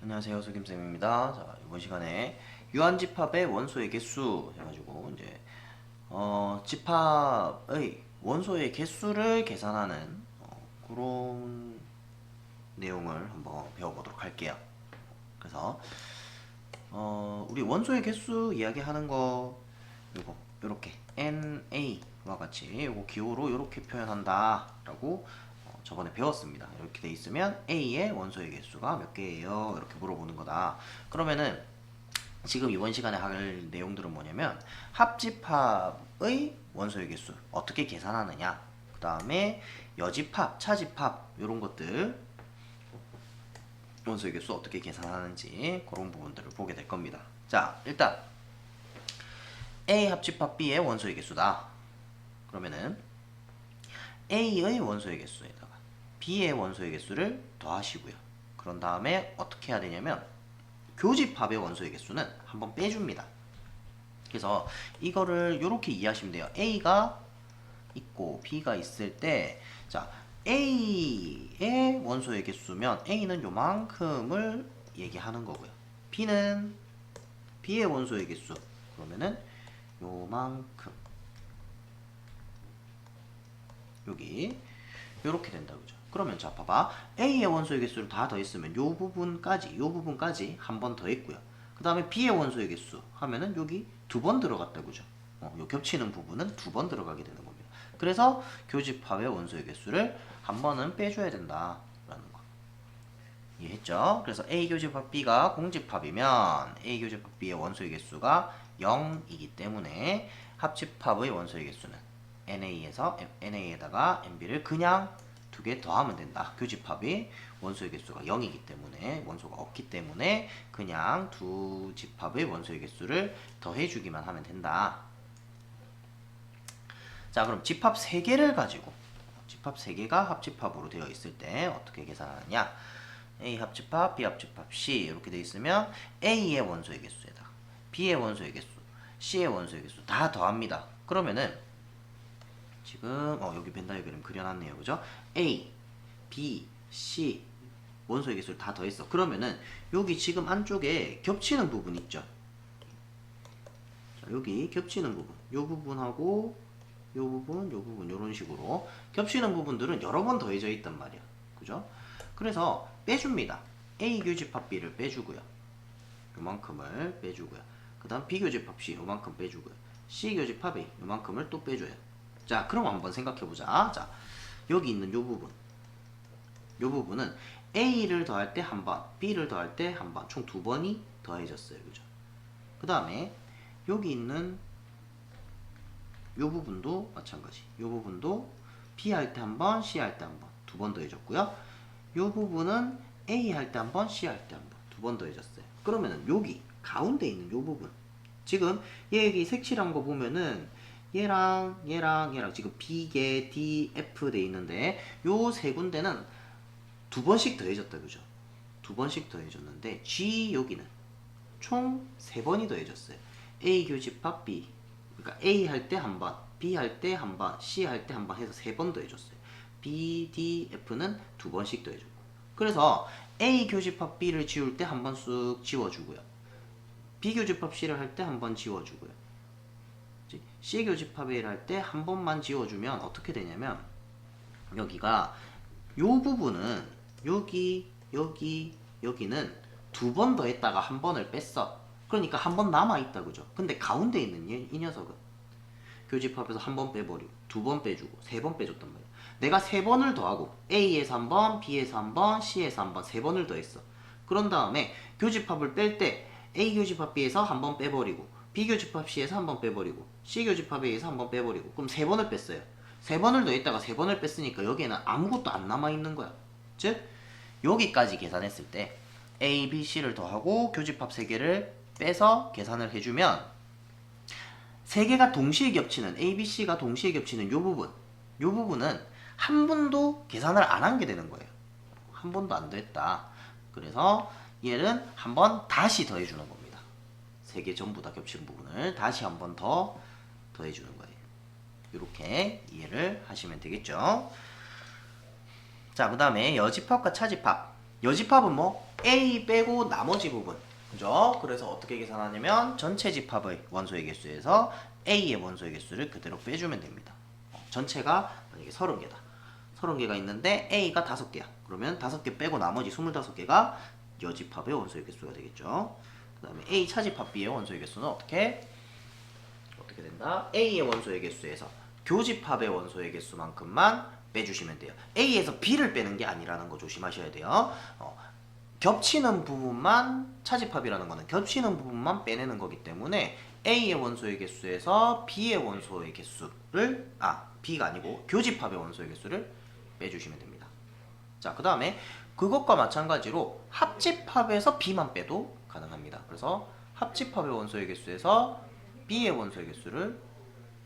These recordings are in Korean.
안녕하세요 소김쌤입니다. 자 이번 시간에 유한집합의 원소의 개수 해가지고 이제 어, 집합의 원소의 개수를 계산하는 어, 그런 내용을 한번 배워보도록 할게요. 그래서 어, 우리 원소의 개수 이야기하는 거 요거 요렇게 NA와 같이 요거 기호로 요렇게 표현한다 라고 어, 저번에 배웠습니다. 이렇게 돼 있으면 A의 원소의 개수가 몇 개예요? 이렇게 물어보는 거다. 그러면은 지금 이번 시간에 할 내용들은 뭐냐면 합집합의 원소의 개수 어떻게 계산하느냐 그 다음에 여집합, 차집합 이런 것들 원소의 개수 어떻게 계산하는지 그런 부분들을 보게 될 겁니다. 자 일단 A 합집합 B의 원소의 개수다. 그러면은 A의 원소의 개수에다가 B의 원소의 개수를 더하시고요. 그런 다음에 어떻게 해야 되냐면 교집합의 원소의 개수는 한번 빼줍니다. 그래서 이거를 이렇게 이해하시면 돼요. A가 있고 B가 있을 때, 자 A의 원소의 개수면 A는 요만큼을 얘기하는 거고요. B는 B의 원소의 개수 그러면은 요만큼 여기 요렇게 된다 그죠? 그러면 자 봐봐 A의 원소의 개수를 다 더했으면 요 부분까지 요 부분까지 한 번 더했고요. 그 다음에 B의 원소의 개수 하면은 여기 두 번 들어갔다 그죠? 어, 요 겹치는 부분은 두 번 들어가게 되는 겁니다. 그래서 교집합의 원소의 개수를 한 번은 빼줘야 된다 라는 거. 이해했죠? 그래서 A 교집합 B가 공집합이면 A 교집합 B의 원소의 개수가 0이기 때문에 합집합의 원소의 개수는 NA에서 NA에다가 NB를 그냥 두 개 더하면 된다. 교집합이 원소의 개수가 0이기 때문에 원소가 없기 때문에 그냥 두 집합의 원소의 개수를 더해주기만 하면 된다. 자 그럼 집합 3개를 가지고 집합 3개가 합집합으로 되어 있을 때 어떻게 계산하느냐 A 합집합, B 합집합, C 이렇게 되어 있으면 A의 원소의 개수에다 B의 원소의 개수, C의 원소의 개수 다 더합니다. 그러면은 지금 어, 여기 벤 다이어그램 그려놨네요, 그죠? A, B, C 원소의 개수를 다 더했어. 그러면은 여기 지금 안쪽에 겹치는 부분 있죠? 자, 여기 겹치는 부분, 요 부분하고 요 부분, 요 부분 이런 식으로 겹치는 부분들은 여러 번 더해져 있단 말이야, 그죠? 그래서 빼줍니다. A 교집합 B를 빼주고요. 요만큼을 빼주고요. 그 다음 B 교집합 C 요만큼 빼주고요. C 교집합 A 요만큼을 또 빼줘요. 자, 그럼 한번 생각해 보자. 자, 여기 있는 요 부분. 요 부분은 A를 더할 때 한 번, B를 더할 때 한 번, 총 두 번이 더해졌어요. 그죠? 그 다음에 여기 있는 요 부분도 마찬가지. 요 부분도 B 할 때 한 번, C 할 때 한 번, 두 번 더해졌고요. 요 부분은 A 할 때 한 번, C 할 때 한 번, 두 번 더해졌어요. 그러면은 여기 가운데 있는 요 부분. 지금 얘 여기 색칠한 거 보면은 얘랑 얘랑 얘랑 지금 B개, D, F 돼 있는데 요 세 군데는 두 번씩 더해졌다 그죠? 두 번씩 더해졌는데 G 여기는 총 세 번이 더해졌어요. A 교집합 B 그러니까 A 할 때 한 번, B 할 때 한 번, C 할 때 한 번 해서 세 번 더해줬어요. B, D, F는 두 번씩 더해줬고 그래서 A 교집합 B를 지울 때 한 번 쑥 지워주고요. B 교집합 C를 할 때 한 번 지워주고요. C 교집합 A를 할때 한 번만 지워주면 어떻게 되냐면 여기가 요 부분은 여기 여기 여기는 두 번 더 했다가 한 번을 뺐어. 그러니까 한 번 남아있다 그죠? 근데 가운데 있는 얘, 이 녀석은 교집합에서 한 번 빼버리고 두 번 빼주고 세 번 빼줬단 말이야. 내가 세 번을 더하고 A에서 한 번, B에서 한 번, C에서 한 번 세 번을 더했어. 그런 다음에 교집합을 뺄 때 A 교집합 B에서 한 번 빼버리고 B 교집합 C에서 한 번 빼버리고 C 교집합 A에서 한 번 빼버리고 그럼 세 번을 뺐어요. 세 번을 더했다가 세 번을 뺐으니까 여기에는 아무것도 안 남아있는 거야. 즉 여기까지 계산했을 때 A, B, C를 더하고 교집합 3개를 빼서 계산을 해주면 3개가 동시에 겹치는 A, B, C가 동시에 겹치는 이 부분 이 부분은 한 번도 계산을 안 한 게 되는 거예요. 한 번도 안 더했다. 그래서 얘는 한 번 다시 더해주는 겁니다 3개 전부 다 겹치는 부분을 다시 한 번 더 더해주는 거예요 이렇게 이해를 하시면 되겠죠 자, 그 다음에 여집합과 차집합. 여집합은 뭐 A 빼고 나머지 부분. 그죠? 그래서 어떻게 계산하냐면 전체 집합의 원소의 개수에서 A의 원소의 개수를 그대로 빼주면 됩니다. 어, 전체가 만약에 30개다. 30개가 있는데 A가 5개야. 그러면 5개 빼고 나머지 25개가 여집합의 원소의 개수가 되겠죠. 그 다음에 A 차집합 B의 원소의 개수는 어떻게? 어떻게 된다? A의 원소의 개수에서 교집합의 원소의 개수만큼만 빼주시면 돼요. A에서 B를 빼는 게 아니라는 거 조심하셔야 돼요. 어, 겹치는 부분만 차집합이라는 거는 겹치는 부분만 빼내는 거기 때문에 A의 원소의 개수에서 B의 원소의 개수를 아 B가 아니고 교집합의 원소의 개수를 빼주시면 됩니다. 자, 그 다음에 그것과 마찬가지로 합집합에서 B만 빼도 가능합니다. 그래서 합집합의 원소의 개수에서 B의 원소의 개수를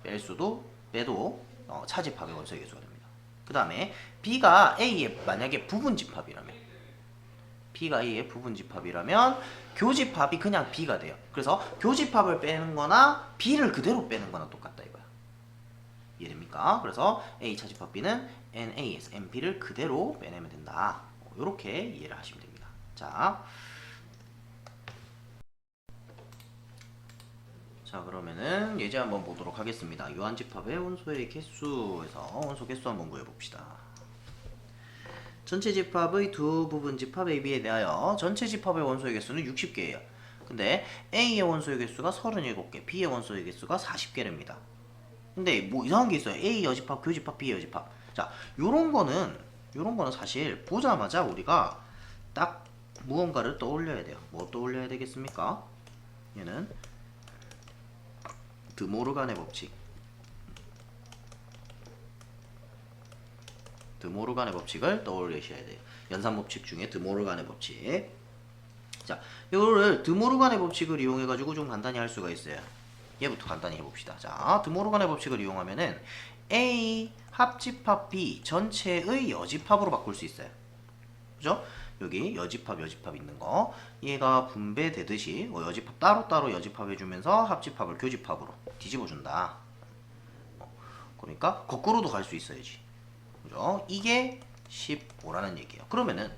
뺄 수도 빼도 어, 차집합의 원소의 개수가 됩니다. 그 다음에 B가 A의 만약에 부분집합이라면 B가 A의 부분집합이라면 교집합이 그냥 B가 돼요. 그래서 교집합을 빼는 거나 B를 그대로 빼는 거나 똑같다 이거야. 이해됩니까? 그래서 A 차집합 B는 NA에서 NP를 그대로 빼내면 된다. 이렇게 이해를 하시면 됩니다. 자, 자 그러면은 예제 한번 보도록 하겠습니다. 유한집합의 원소의 개수에서 원소 개수 한번 구해봅시다. 전체 집합의 두 부분 집합 AB에 대하여 전체 집합의 원소의 개수는 60개예요. 근데 A의 원소의 개수가 37개, B의 원소의 개수가 40개랍니다. 근데 뭐 이상한 게 있어요. A 여집합, 교집합, B 여집합. 자, 요런 거는 요런 거는 사실 보자마자 우리가 딱 무언가를 떠올려야 돼요. 뭐 떠올려야 되겠습니까? 얘는 드모르간의 법칙. 드모르간의 법칙을 떠올리셔야 돼요. 연산 법칙 중에 드모르간의 법칙. 자, 이거를 드모르간의 법칙을 이용해 가지고 좀 간단히 할 수가 있어요. 얘부터 간단히 해봅시다. 자, 드모르간의 법칙을 이용하면은 A 합집합 B 전체의 여집합으로 바꿀 수 있어요. 그죠? 여기 여집합 여집합 있는 거 얘가 분배되듯이 뭐 여집합 따로따로 여집합 해주면서 합집합을 교집합으로 뒤집어준다. 어, 그러니까 거꾸로도 갈 수 있어야지. 그죠? 이게 15라는 얘기예요. 그러면은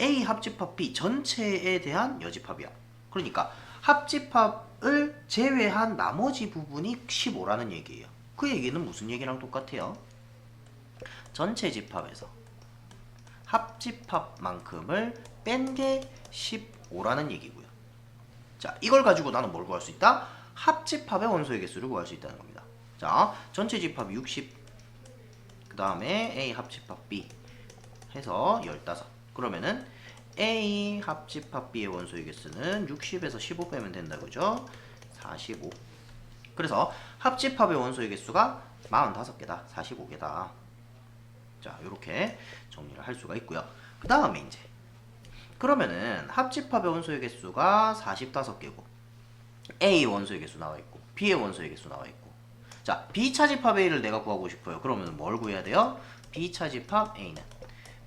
A 합집합 B 전체에 대한 여집합이야. 그러니까 합집합을 제외한 나머지 부분이 15라는 얘기예요. 그 얘기는 무슨 얘기랑 똑같아요? 전체 집합에서 합집합만큼을 뺀 게 15라는 얘기고요. 자, 이걸 가지고 나는 뭘 구할 수 있다? 합집합의 원소의 개수를 구할 수 있다는 겁니다. 자, 전체 집합 60. 그 다음에 A 합집합 B 해서 15. 그러면은 A 합집합 B의 원소의 개수는 60에서 15 빼면 된다. 그죠? 45. 그래서 합집합의 원소의 개수가 45개다. 45개다. 자, 이렇게 정리를 할 수가 있고요. 그 다음에 이제 그러면은 합집합의 원소의 개수가 45개고 A 원소의 개수 나와 있고 B의 원소의 개수 나와 있고 자, B 차 집합 A를 내가 구하고 싶어요. 그러면 뭘 구해야 돼요? B 차 집합 A는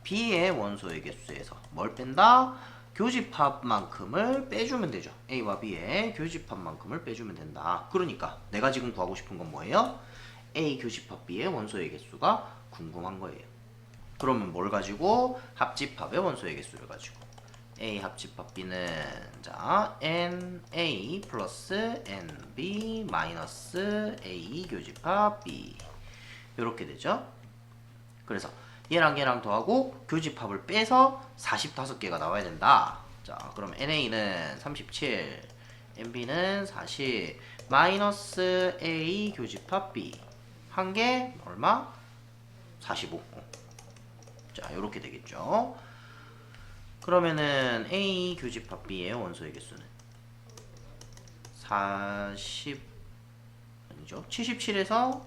B의 원소의 개수에서 뭘 뺀다? 교집합만큼을 빼주면 되죠. A와 B의 교집합만큼을 빼주면 된다. 그러니까 내가 지금 구하고 싶은 건 뭐예요? A 교집합 B의 원소의 개수가 궁금한 거예요. 그러면 뭘 가지고 합집합의 원소의 개수를 가지고 A 합집합 B는 자 NA 플러스 NB 마이너스 A 교집합 B 이렇게 되죠. 그래서 얘랑 얘랑 더하고 교집합을 빼서 45개가 나와야 된다. 자, 그럼 NA는 37, NB는 40, 마이너스 A 교집합 B 한 개 얼마? 45. 자, 이렇게 되겠죠. 그러면은 A 교집합 B의 원소의 개수는 40 아니죠. 77에서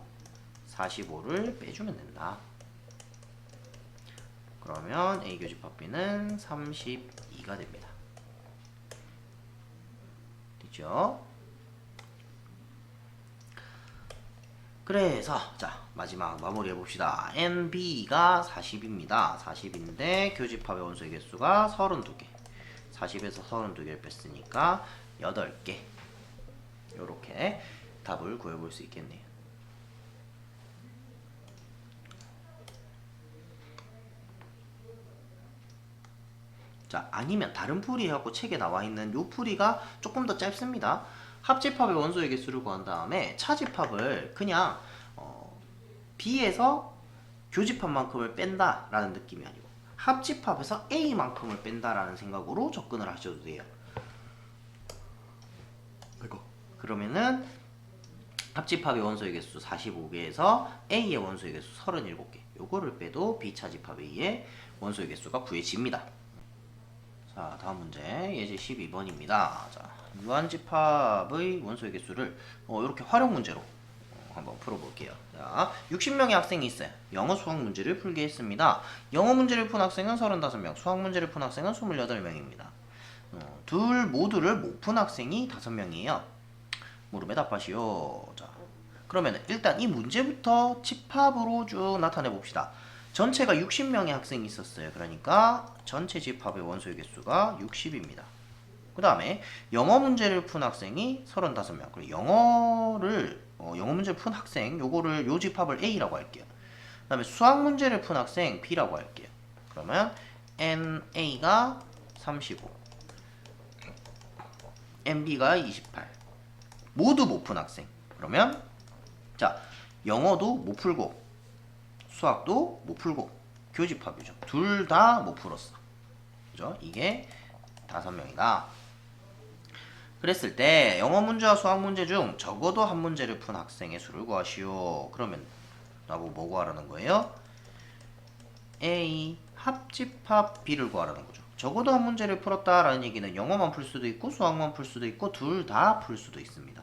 45를 빼주면 된다. 그러면 A 교집합 B는 32가 됩니다. 됐죠? 그래서 자 마지막 마무리 해 봅시다. NB가 40입니다. 40인데 교집합의 원소의 개수가 32개. 40에서 32개를 뺐으니까 8개. 요렇게 답을 구해 볼 수 있겠네요. 자, 자, 아니면 다른 풀이 해갖고 책에 나와 있는 요 풀이가 조금 더 짧습니다. 합집합의 원소의 개수를 구한 다음에 차집합을 그냥 어, B에서 교집합만큼을 뺀다라는 느낌이 아니고 합집합에서 A만큼을 뺀다라는 생각으로 접근을 하셔도 돼요. 이거 그러면은 합집합의 원소의 개수 45개에서 A의 원소의 개수 37개. 요거를 빼도 B차집합 A의 원소의 개수가 구해집니다. 자, 다음 문제. 예제 12번입니다. 자, 유한집합의 원소의 개수를 어, 이렇게 활용 문제로 어, 한번 풀어볼게요. 자, 60명의 학생이 있어요. 영어 수학 문제를 풀게 했습니다. 영어 문제를 푼 학생은 35명, 수학 문제를 푼 학생은 28명입니다. 어, 둘 모두를 못 푼 학생이 5명이에요. 물음에 답하시오. 자, 그러면 일단 이 문제부터 집합으로 쭉 나타내 봅시다. 전체가 60명의 학생이 있었어요. 그러니까 전체 집합의 원소의 개수가 60입니다. 그 다음에 영어 문제를 푼 학생이 35명. 그리고 영어를 어, 영어 문제를 푼 학생 요거를 요 집합을 A라고 할게요. 그 다음에 수학 문제를 푼 학생 B라고 할게요. 그러면 NA가 35, NB가 28. 모두 못 푼 학생. 그러면 자 영어도 못 풀고 수학도 못 풀고 교집합이죠. 둘 다 못 풀었어. 그죠? 이게 다섯 명이다. 그랬을 때 영어 문제와 수학 문제 중 적어도 한 문제를 푼 학생의 수를 구하시오. 그러면 나보고 뭐 구하라는 거예요? A 합집합 B를 구하라는 거죠. 적어도 한 문제를 풀었다라는 얘기는 영어만 풀 수도 있고 수학만 풀 수도 있고 둘 다 풀 수도 있습니다.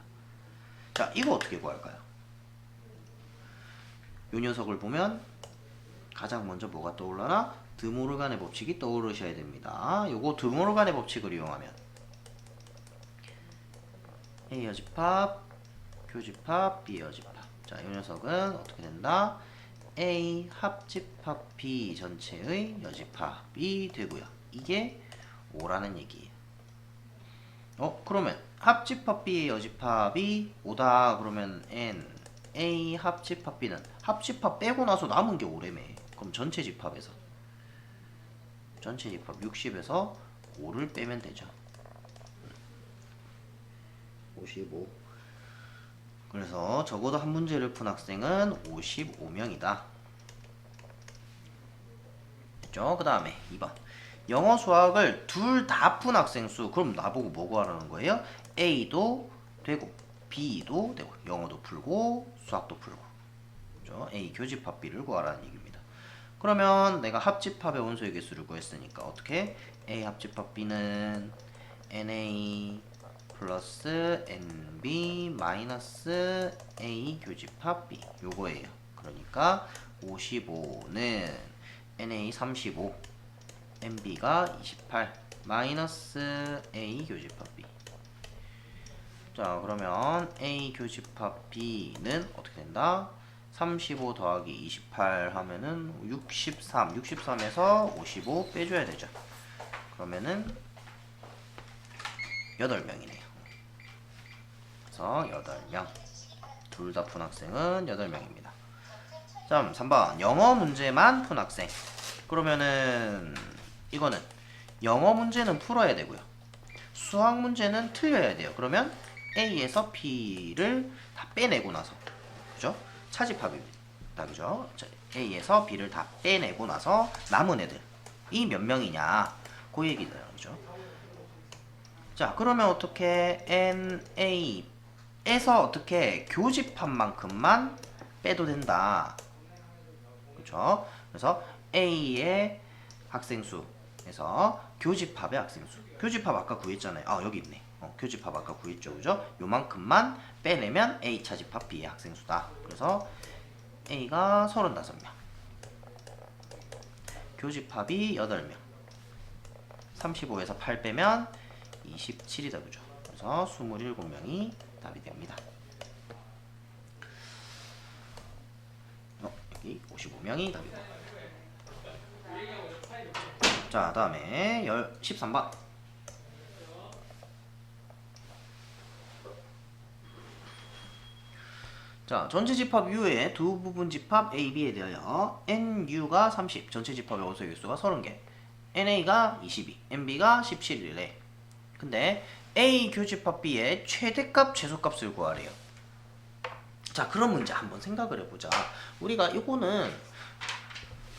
자, 이거 어떻게 구할까요? 요 녀석을 보면 가장 먼저 뭐가 떠올라나? 드모르간의 법칙이 떠오르셔야 됩니다. 요거 드모르간의 법칙을 이용하면 A 여집합, 교집합, B 여집합. 자, 이 녀석은 어떻게 된다? A 합집합 B 전체의 여집합이 되고요. 이게 5라는 얘기예요. 어, 그러면 합집합 B의 여집합이 5다 그러면 N A 합집합 B는 합집합 빼고 나서 남은 게 5래매. 그럼 전체 집합에서 전체 집합 60에서 5를 빼면 되죠. 55. 그래서 적어도 한 문제를 푼 학생은 55명이다. 됐죠? 그 다음에 2번. 영어 수학을 둘 다 푼 학생 수. 그럼 나보고 뭐 구하라는 거예요? A도 되고 B도 되고 영어도 풀고 수학도 풀고. 그죠? A 교집합 B를 구하라는 얘기입니다. 그러면 내가 합집합의 원소의 개수를 구했으니까 어떻게? A 합집합 B는 NA 플러스 NB 마이너스 A 교집합 B 요거예요. 그러니까 55는 NA 35 NB가 28 마이너스 A 교집합 B 자 그러면 A 교집합 B는 어떻게 된다? 35 더하기 28 하면은 63 63에서 55 빼줘야 되죠. 그러면은 8명이네요 그래서 8명. 둘다푼 학생은 8명입니다. 자 3번. 영어 문제만 푼 학생. 그러면은 이거는 영어 문제는 풀어야 되고요. 수학 문제는 틀려야 돼요. 그러면 A에서 B를 다 빼내고 나서. 그죠? 차집합입니다. 그죠? 자, A에서 B를 다 빼내고 나서 남은 애들. 이 몇 명이냐? 그 얘기잖아요. 그죠? 자 그러면 어떻게? NA 에서 어떻게 교집합 만큼만 빼도 된다. 그렇죠? 그래서 A의 학생 수에서 교집합의 학생 수. 교집합 아까 구했잖아요. 아 여기 있네. 어, 교집합 아까 구했죠. 그죠? 요만큼만 빼내면 A 차집합 B의 학생 수다. 그래서 A가 35명. 교집합이 8명. 35에서 8 빼면 27이다. 그죠? 그래서 27명이 답이 됩니다. 어, 여기 55명이 답이고. 자, 다음에 13번. 자, 전체 집합 U의 두 부분 집합 A, B에 대하여 NU가 30, 전체 집합의 원소의 개수가 30개. NA가 22, MB가 17이래. 근데 A 교집합 B의 최대값 최소값을 구하래요. 자, 그런 문제 한번 생각을 해보자. 우리가 이거는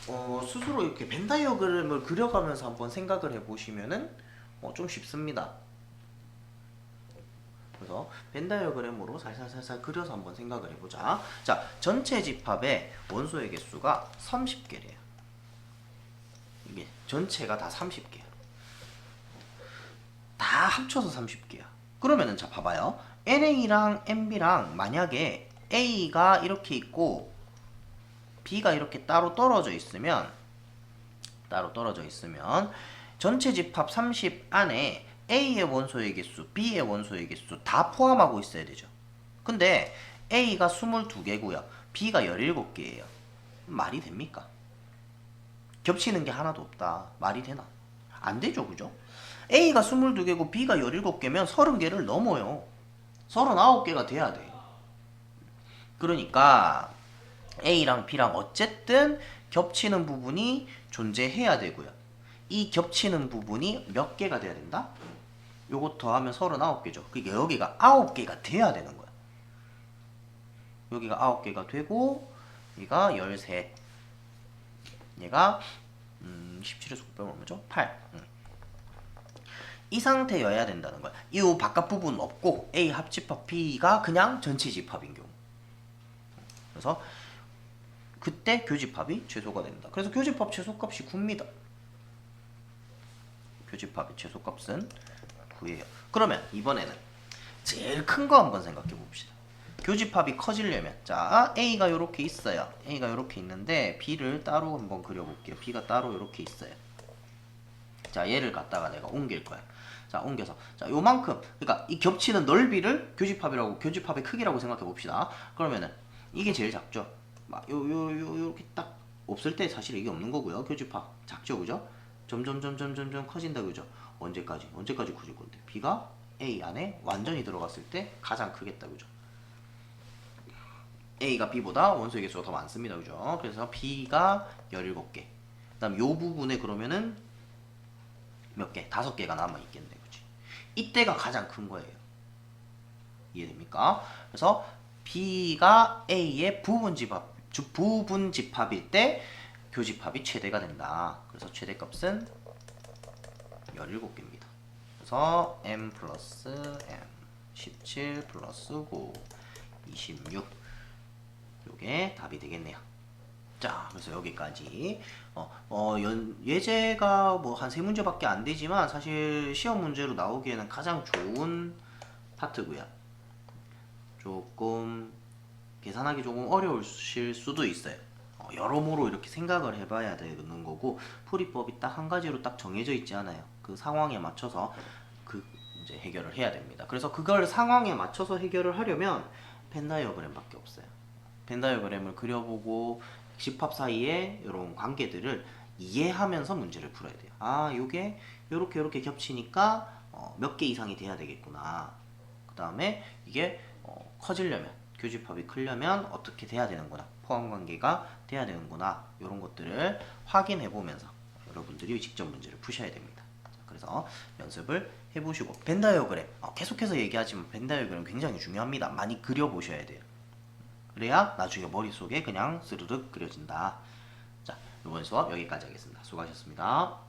어, 스스로 이렇게 벤 다이어그램을 그려가면서 한번 생각을 해보시면은 어, 좀 쉽습니다. 그래서 벤 다이어그램으로 살살살살 그려서 한번 생각을 해보자. 자, 전체 집합의 원소의 개수가 30개래요. 이게 전체가 다 30개야. 다 합쳐서 30개야. 그러면은 자 봐봐요. NA랑 MB랑 만약에 A가 이렇게 있고 B가 이렇게 따로 떨어져 있으면 따로 떨어져 있으면 전체 집합 30 안에 A의 원소의 개수, B의 원소의 개수 다 포함하고 있어야 되죠. 근데 A가 22개고요. B가 17개예요. 말이 됩니까? 겹치는 게 하나도 없다. 말이 되나? 안 되죠, 그죠? A가 22개고 B가 17개면 30개를 넘어요. 39개가 돼야 돼. 그러니까 A랑 B랑 어쨌든 겹치는 부분이 존재해야 되고요. 이 겹치는 부분이 몇 개가 돼야 된다? 요거 더하면 39개죠. 그게 여기가 9개가 돼야 되는 거야. 여기가 9개가 되고 얘가 13. 얘가 음, 17에서 9 빼면 얼마죠? 8. 음. 이 상태여야 된다는 거야. 이 바깥 부분 없고 A 합집합 B가 그냥 전체 집합인 경우. 그래서 그때 교집합이 최소가 된다. 그래서 교집합 최소값이 9입니다. 교집합의 최소값은 9예요. 그러면 이번에는 제일 큰 거 한번 생각해 봅시다. 교집합이 커지려면 자 A가 이렇게 있어요. A가 이렇게 있는데 B를 따로 한번 그려볼게요. B가 따로 이렇게 있어요. 자 얘를 갖다가 내가 옮길 거야. 자 옮겨서 자 요만큼 그러니까 이 겹치는 넓이를 교집합이라고 교집합의 크기라고 생각해 봅시다. 그러면은 이게 제일 작죠. 막 요 요 요 요렇게 딱 없을 때 사실 이게 없는 거고요. 교집합 작죠, 그죠? 점점 점점 점점 커진다, 그죠? 언제까지 언제까지 커질 건데 B가 A 안에 완전히 들어갔을 때 가장 크겠다, 그죠? A가 B보다 원소의 개수가 더 많습니다, 그죠? 그래서 B가 17개. 그 다음 요 부분에 그러면은 몇 개? 다섯 개가 남아 있겠네, 그지? 이때가 가장 큰 거예요. 이해됩니까? 그래서 B가 A의 부분 집합, 주 부분 집합일 때 교집합이 최대가 된다. 그래서 최대값은 17개입니다. 그래서 m 플러스 m 17 플러스 9 26 요게 답이 되겠네요. 자, 그래서 여기까지 어, 어 연, 예제가 뭐 한 세 문제밖에 안 되지만 사실 시험 문제로 나오기에는 가장 좋은 파트고요. 조금 계산하기 조금 어려우실 수도 있어요. 어, 여러모로 이렇게 생각을 해봐야 되는 거고 풀이법이 딱 한 가지로 딱 정해져 있지 않아요. 그 상황에 맞춰서 그 이제 해결을 해야 됩니다. 그래서 그걸 상황에 맞춰서 해결을 하려면 펜 다이어그램밖에 없어요. 펜 다이어그램을 그려보고 집합 사이에 이런 관계들을 이해하면서 문제를 풀어야 돼요. 아, 요게 요렇게 요렇게 겹치니까 어, 몇 개 이상이 돼야 되겠구나. 그 다음에 이게 어, 커지려면 교집합이 크려면 어떻게 돼야 되는구나. 포함 관계가 돼야 되는구나. 이런 것들을 확인해 보면서 여러분들이 직접 문제를 푸셔야 됩니다. 자, 그래서 연습을 해보시고 벤다이어그램 어, 계속해서 얘기하지만 벤다이어그램 굉장히 중요합니다. 많이 그려보셔야 돼요. 그래야 나중에 머릿속에 그냥 스르륵 그려진다. 자, 이번 수업 여기까지 하겠습니다. 수고하셨습니다.